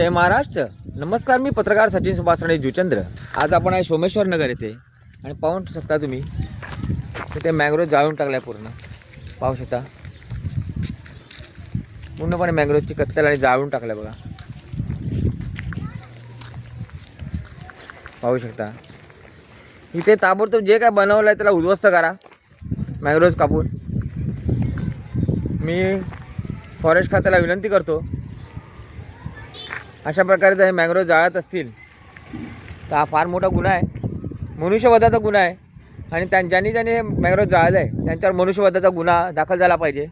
जय महाराष्ट्र. नमस्कार मी पत्रकार सचिन सुभाष राणे जुचंद्र. आज आपण आहे सोमेश्वर नगर येथे. आणि पाहू शकता तुम्ही तिथे मँग्रोव जाळून टाकलाय पूर्ण. पाहू शकता. पूर्णपणे मँग्रोवची कत्तल आणि जाळून टाकल्या बघा. पाहू शकता. इथे ताबडतोब जे काय बनवलं आहे त्याला उद्ध्वस्त करा. मँग्रोव्ज कापून. मी फॉरेस्ट खात्याला विनंती करतो. अशा प्रकारे जर हे मँग्रोव्ह जाळत असतील तर हा फार मोठा गुन्हा आहे. मनुष्यवधाचा गुन्हा आहे. आणि त्यां ज्यांनी ज्यांनी हे मँग्रोव्ह जाळलं आहे त्यांच्यावर मनुष्यवधाचा गुन्हा दाखल झाला पाहिजे.